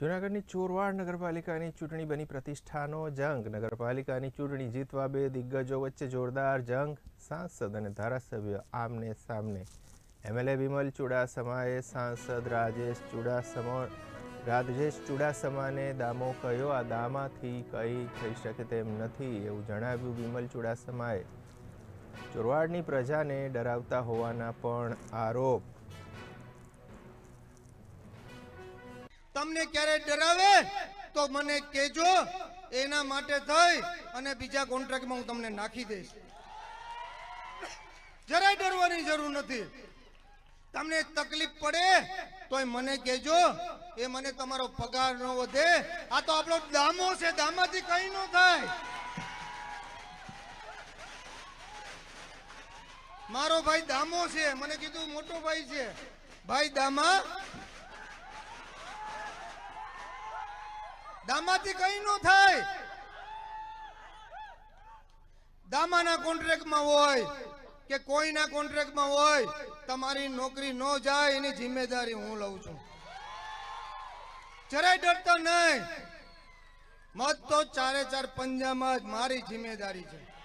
જૂનાગઢની ચોરવાડ નગરપાલિકાની ચૂંટણી બની પ્રતિષ્ઠાનો જંગ. નગરપાલિકાની ચૂંટણી જીતવા બે દિગ્ગજો વચ્ચે જોરદાર જંગ. સાંસદ અને ધારાસભ્ય આમને સામને. એમએલએ વિમલ ચુડાસમાએ સાંસદ રાજેશ ચુડાસમા, રાજેશ ચુડાસમાને દામો કયો? આ દામાથી કંઈ થઈ શકે તેમ નથી એવું જણાવ્યું વિમલ ચુડાસમાએ. ચોરવાડની પ્રજાને ડરાવતા હોવાના પણ આરોપ. તમને ક્યારે ડરાવે, તો મને કહેજો, એના માટે થઈ અને બીજા કોન્ટ્રાક્ટમાં હું તમને નાખી દઈશ. જરાય ડરવાની જરૂર નથી. તમને તકલીફ પડે, તોય મને કહેજો, એ મને તમારો પગાર ન વધે. આ તો આપણો દામો છે, દામાથી કઈ ન થાય. મારો ભાઈ દામો છે, મને કીધું મોટો ભાઈ છે. ભાઈ દામા દામાથી કઈ નો થાય. દામાના કોન્ટ્રાક્ટમાં હોય કે કોઈના કોન્ટ્રાક્ટમાં હોય, તમારી નોકરી ન જાય, એની જિમ્મેદારી હું લઉં છું. જરાય ડરતો નહીં. મત તો ચારે ચાર પંજામાં જ મારી જિમ્મેદારી છે.